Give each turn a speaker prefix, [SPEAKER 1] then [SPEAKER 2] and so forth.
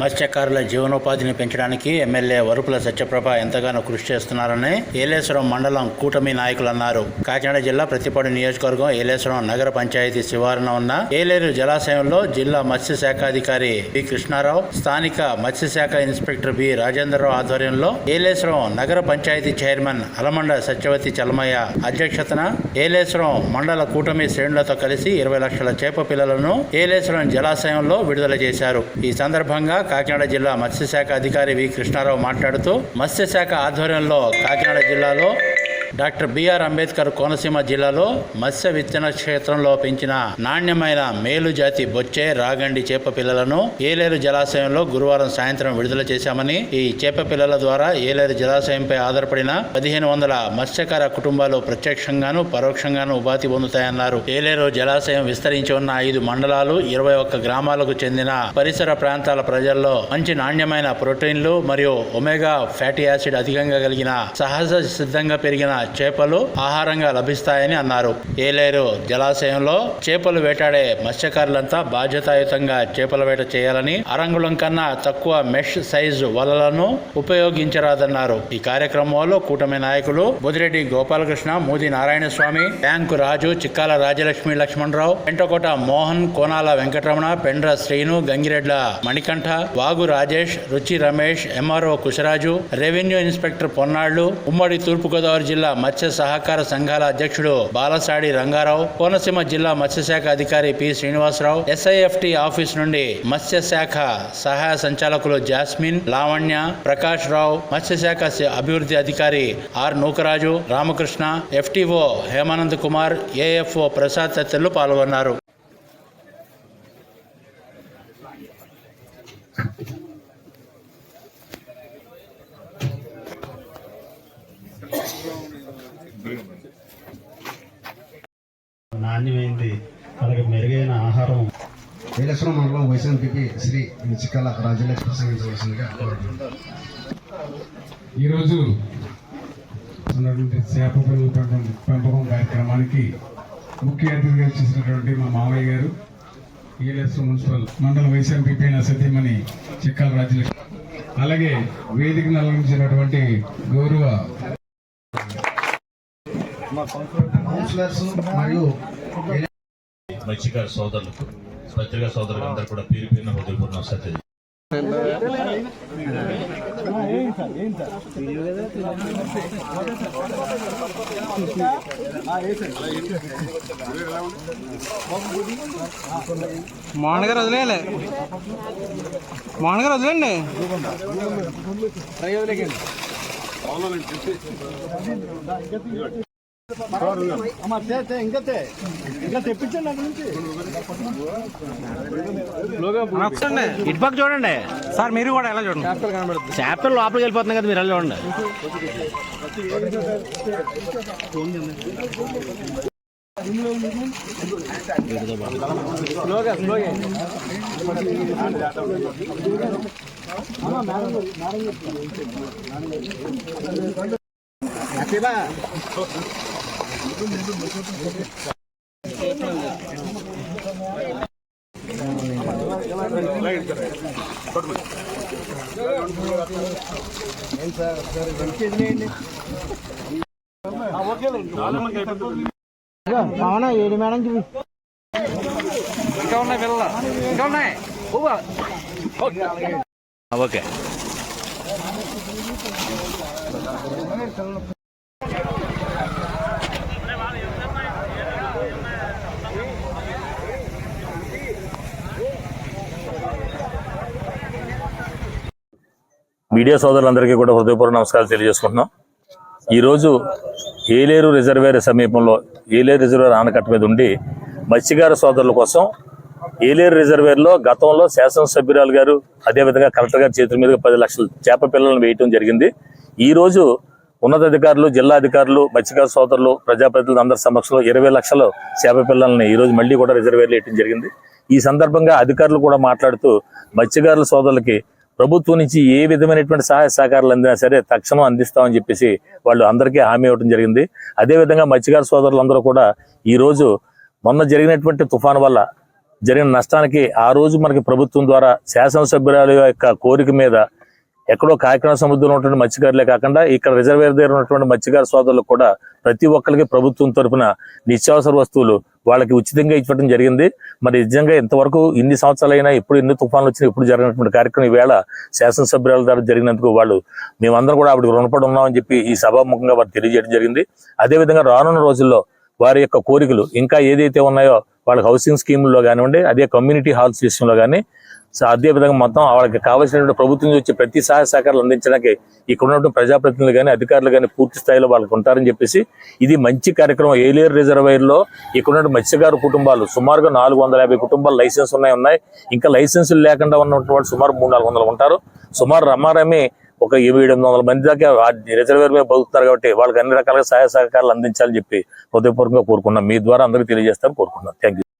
[SPEAKER 1] మత్స్యకారుల జీవనోపాధిని పెంచడానికి ఎమ్మెల్యే వరుపుల సత్యప్రభ ఎంతగానో కృషి చేస్తున్నారని ఏలేశ్వరం మండలం కూటమి నాయకులు అన్నారు. కాకినాడ జిల్లా ప్రతిపాడు నియోజకవర్గం ఏలేశ్వరం నగర పంచాయతీ శివారున ఉన్న ఏలేరు జలాశయంలో జిల్లా మత్స్య శాఖాధికారి బి కృష్ణారావు స్థానిక మత్స్యశాఖ ఇన్స్పెక్టర్ బి రాజేంద్రరావు ఆధ్వర్యంలో ఏలేశ్వరం నగర పంచాయతీ చైర్మన్ అలమండ సత్యవతి చలమయ్య అధ్యక్షతన ఏలేశ్వరం మండల కూటమి శ్రేణులతో కలిసి ఇరవై లక్షల చేప పిల్లలను ఏలేశ్వరం జలాశయంలో విడుదల చేశారు. ఈ సందర్భంగా కాకినాడ జిల్లా మత్స్యశాఖ అధికారి వి కృష్ణారావు మాట్లాడుతూ మత్స్యశాఖ ఆధ్వర్యంలో కాకినాడ జిల్లాలో డాక్టర్ బిఆర్ అంబేద్కర్ కోనసీమ జిల్లాలో మత్స్య విత్తన క్షేత్రంలో పెంచిన నాణ్యమైన మేలు జాతి బొచ్చే రాగండి చేప పిల్లలను ఏలేరు జలాశయంలో గురువారం సాయంత్రం విడుదల చేశామని ఈ చేప పిల్లల ద్వారా ఏలేరు జలాశయంపై ఆధారపడిన పదిహేను వందల మత్స్యకార కుటుంబాలు ప్రత్యక్షంగాను పరోక్షంగాను ఉపాధి పొందుతాయన్నారు. ఏలేరు జలాశయం విస్తరించి ఉన్న ఐదు మండలాలు ఇరవై ఒక్క గ్రామాలకు చెందిన పరిసర ప్రాంతాల ప్రజల్లో మంచి నాణ్యమైన ప్రోటీన్లు మరియు ఒమేగా ఫ్యాటీ యాసిడ్ అధికంగా కలిగిన సహజ సిద్ధంగా పెరిగిన చేపలు ఆహారంగా లభిస్తాయని అన్నారు. ఏలేరు జలాశయంలో చేపలు వేటాడే మత్స్యకారులంతా బాధ్యతాయుతంగా చేపల వేట చేయాలని అరంగుళం కన్నా తక్కువ మెష్ సైజు వలలను ఉపయోగించరాదన్నారు. ఈ కార్యక్రమంలో కూటమి నాయకులు Budireddy Gopalakrishna Modi Narayana Swamy bank Raju Chikkala Rajalakshmi Lakshmanarao Pentakota Mohan Konala Venkataramana Pendra Srinu Gangireddla Manikanta Vagu Rajesh Ruchi Ramesh MRO Kusaraju revenue inspector Ponnallu ఉమ్మడి తూర్పుగోదావరి జిల్లా మత్స్య సహకార సంఘాల అధ్యక్షుడు బాలసాడి రంగారావు కోనసీమ జిల్లా మత్స్యశాఖ అధికారి పి శ్రీనివాసరావు ఎస్ఐఎఫ్టి ఆఫీస్ నుండి మత్స్యశాఖ సహాయ సంచాలకులు జాస్మిన్ లావణ్య ప్రకాష్ రావు మత్స్యశాఖ అభివృద్ధి అధికారి R Nookaraju Ramakrishna FTO Hemanand Kumar AFO Prasad తదితరులు పాల్గొన్నారు.
[SPEAKER 2] నాణ్యమైంది. అలాగే మెరుగైన ఆహారం.
[SPEAKER 3] నీలేశ్వరం మండలం వైఎస్ఎంపీకి శ్రీ చిక్కల రాజలక్ష్మి ప్రసంగించవలసిందిగా
[SPEAKER 4] ఈరోజు ఉన్నటువంటి చేప పిల్లల పెంపకం పెంపకం కార్యక్రమానికి ముఖ్య అతిథిగా చేసినటువంటి మా మామయ్య గారు ఈఎల్ఎస్ మున్సిపల్ మండల నా సతీమణి చిక్కాల రాజలక్ష్మి. అలాగే వేదికను అలంకరించినటువంటి గౌరవ
[SPEAKER 3] కౌన్సిలర్స్ మరియు
[SPEAKER 5] మత్స్యకార సోదరులకు పత్రికా సోదరులకు అందరూ కూడా పేరు పేరున హృదయపూర్ణ
[SPEAKER 6] మోహన్ గారు వదిలేయాలి. మోహన్ గారు వదిలేండి ఇటు పక్క చూడండి. సార్ మీరు కూడా ఎలా చూడండి? చాప్టర్ లోపలికి వెళ్ళిపోతున్నాయి కదా మీరు ఎలా చూడండి? అవునా ఏడు మేడం ఇంకా ఉన్నాయి పిల్లలు? ఇంకా ఉన్నాయి? ఓకే.
[SPEAKER 5] మీడియా సోదరులందరికీ కూడా హృదయపూర్వక నమస్కారాలు తెలియజేసుకుంటున్నాం. ఈరోజు ఏలేరు రిజర్వేర్ సమీపంలో ఏలేరు రిజర్వేర్ ఆనకట్ట మీద ఉండి మత్స్యకార సోదరుల కోసం ఏలేరు రిజర్వేర్లో గతంలో శాసనసభ్యురాలు గారు అదేవిధంగా కలెక్టర్ గారి చేతుల మీదుగా పది లక్షల చేప పిల్లలను వేయటం జరిగింది. ఈరోజు ఉన్నతాధికారులు జిల్లా అధికారులు మత్స్యకార సోదరులు ప్రజాప్రతినిధులు అందరి సమక్షంలో ఇరవై లక్షల చేప పిల్లల్ని ఈరోజు మళ్ళీ కూడా రిజర్వేర్లు వేయడం జరిగింది. ఈ సందర్భంగా అధికారులు కూడా మాట్లాడుతూ మత్స్యకారుల సోదరులకి ప్రభుత్వం నుంచి ఏ విధమైనటువంటి సహాయ సహకారాలు అందినా సరే తక్షణం అందిస్తామని చెప్పేసి వాళ్ళు అందరికీ హామీ ఇవ్వడం జరిగింది. అదేవిధంగా మత్స్యకార సోదరులందరూ కూడా ఈ రోజు మొన్న జరిగినటువంటి తుఫాను వల్ల జరిగిన నష్టానికి ఆ రోజు మనకి ప్రభుత్వం ద్వారా శాసనసభ్యురాలు యొక్క కోరిక మీద ఎక్కడో కాకినాడ సముద్రంలో ఉన్నటువంటి మత్స్యకారులే కాకుండా ఇక్కడ రిజర్వేర్ దగ్గర ఉన్నటువంటి మత్స్యకార సోదరులకు కూడా ప్రతి ఒక్కరికి ప్రభుత్వం తరపున నిత్యావసర వస్తువులు వాళ్ళకి ఉచితంగా ఇవ్వడం జరిగింది. మరి నిజంగా ఇంతవరకు ఇన్ని సంవత్సరాలైనా ఎప్పుడు ఎన్ని తుఫాన్లు వచ్చినా ఎప్పుడు జరిగినటువంటి కార్యక్రమం ఈవేళ శాసనసభ్యుల ద్వారా జరిగినందుకు వాళ్ళు మేమందరం కూడా ఆవిడకి రుణపడి ఉన్నామని చెప్పి ఈ సభాముఖంగా వారు తెలియజేయడం జరిగింది. అదేవిధంగా రానున్న రోజుల్లో వారి యొక్క కోరికలు ఇంకా ఏదైతే ఉన్నాయో వాళ్ళకి హౌసింగ్ స్కీముల్లో కానివ్వండి అదే కమ్యూనిటీ హాల్స్ విషయంలో కానీ సో అదే విధంగా మొత్తం వాళ్ళకి కావాల్సినటువంటి ప్రభుత్వం నుంచి వచ్చే ప్రతి సహాయ సహకారాలు అందించడానికి ఇక్కడ ఉన్నటువంటి ప్రజాప్రతినిధులు కానీ అధికారులు కానీ పూర్తి స్థాయిలో వాళ్ళకి ఉంటారని చెప్పేసి ఇది మంచి కార్యక్రమం. ఏలేరు రిజర్వాయర్లో ఇక్కడ ఉన్నటువంటి మత్స్యకారు కుటుంబాలు సుమారుగా నాలుగు వందల యాభై కుటుంబాలు లైసెన్స్ ఉన్నాయి ఉన్నాయి. ఇంకా లైసెన్సులు లేకుండా ఉన్నటువంటి వాళ్ళు సుమారు మూడు నాలుగు వందలు ఉంటారు. సుమారు రమారమి ఒక ఏడు వందల మంది దాకా రిజర్వేర్ మీద బతుకుతారు కాబట్టి వాళ్ళకి అన్ని రకాలుగా సహాయ సహకారాలు అందించాలని చెప్పి హృదయపూర్వకంగా కోరుకున్నాం. మీ ద్వారా అందరికీ తెలియజేస్తాను కోరుకున్నాం. థ్యాంక్